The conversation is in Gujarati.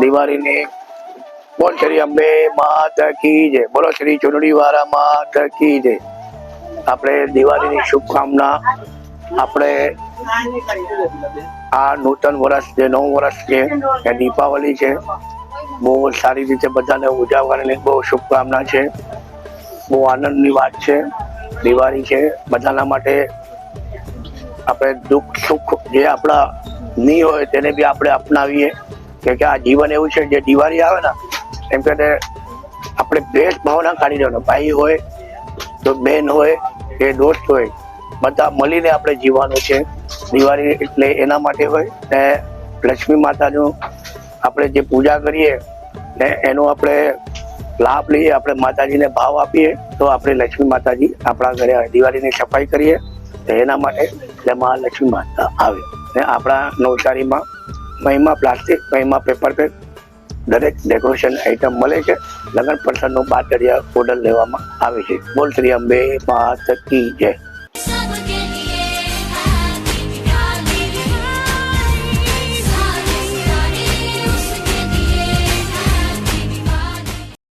દિવાળીની બોલ શ્રી અંબે માત કી જય. બોલો શ્રી ચુનડી વાળા માત કી જય. આપણે દિવાળીની શુભકામના આપણે આ નૂતન વર્ષ જે નવું વર્ષ છે, એ દીપાવલી છે, બહુ સારી રીતે બધાને ઉજાવવાની બહુ શુભકામના છે. બહુ આનંદની વાત છે. દિવાળી છે. બધાના માટે આપણે દુઃખ સુખ જે આપણા નહીં હોય તેને બી આપણે અપનાવીએ. કે કે આ જીવન એવું છે, જે દિવાળી આવે ને, એમ કે આપણે ભેદ ભાવના કાઢી દેવાનો ભાઈ હોય, તો બેન હોય, કે દોસ્ત હોય, બધા મળીને આપણે જીવવાનું છે. દિવાળી એટલે એના માટે હોય ને લક્ષ્મી માતાનું આપણે જે પૂજા કરીએ ને એનો આપણે લાભ લઈએ, આપણે માતાજીને ભાવ આપીએ, તો આપણે લક્ષ્મી માતાજી આપણા ઘરે આવે દિવાળીની સફાઈ કરીએ, તો એના માટે એટલે મહાલક્ષ્મી માતા આવે. ને આપણા નવસારીમાં Mahima plastic, Mahima paper pack દરેક ડેકોરેશન આઈટમ મળે છે. લગ્ન પ્રસંગનો બાદ ઓર્ડર લેવામાં આવે છે. બોલ શ્રી અંબે, મા જય.